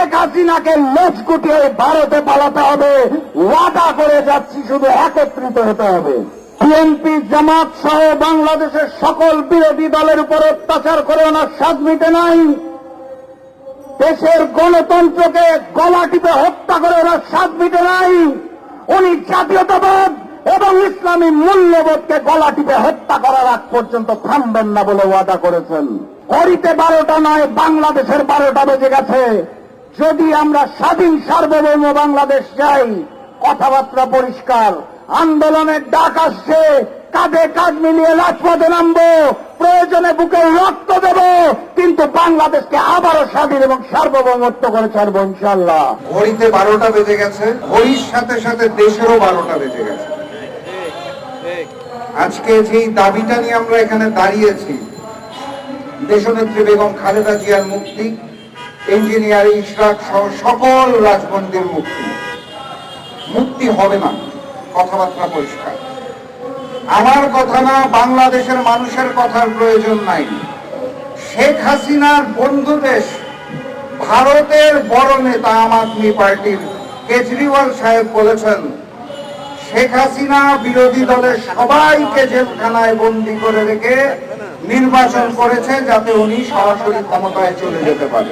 শেখ হাসিনাকে লেজ গুটিয়ে ভারতে পালাতে হবে। ওয়াদা করে যাচ্ছি, শুধু একত্রিত হতে হবে। বিএনপি জামাত সহ বাংলাদেশের সকল বিরোধী দলের উপর অত্যাচার করে ওনার স্বাদ মিটে নাই। দেশের গণতন্ত্রকে গলা টিপে হত্যা করে ওরা স্বাদ মিটে নাই। উনি জাতীয়তাবাদ এবং ইসলামী মূল্যবোধকে গলা টিপে হত্যা করার আগ পর্যন্ত থামবেন না বলে ওয়াদা করেছেন। হরিতে বারোটা নয়, বাংলাদেশের বারোটা বেজে গেছে। যদি আমরা স্বাধীন, সার্বভৌম বাংলাদেশ চাই, কথাবার্তা পরিষ্কার, আন্দোলনের ডাক আসছে, কাঁধে কাঁধ মিলিয়ে রাজপথে নামবো, প্রয়োজনে বুকে রক্ত দেব, কিন্তু বাংলাদেশকে আবারও স্বাধীন এবং সার্বভৌমত্ব করে ছাড়বো ইনশাল্লাহ ঘড়িতে বারোটা বেজে গেছে, ঘড়ির সাথে সাথে দেশেরও বারোটা বেজে গেছে। আজকে যেই দাবিটা নিয়ে আমরা এখানে দাঁড়িয়েছি, দেশনেত্রী বেগম খালেদা জিয়ার মুক্তি ইঞ্জিনিয়ার ইশরাক সহ সকল রাজবন্দির মুক্তি। মুক্তি হবে না। কথাবার্তা পরিষ্কার। আমার কথা না বাংলাদেশের মানুষের কথার প্রয়োজন নাই। শেখ হাসিনার বন্ধু দেশ, ভারতের বড় নেতা আম আদমি পার্টির কেজরিওয়াল সাহেব বলেছেন, শেখ হাসিনা বিরোধী দলের সবাইকে জেলখানায় বন্দি করে রেখে নির্বাচন করেছে যাতে উনি সরাসরি ক্ষমতায় চলে যেতে পারে।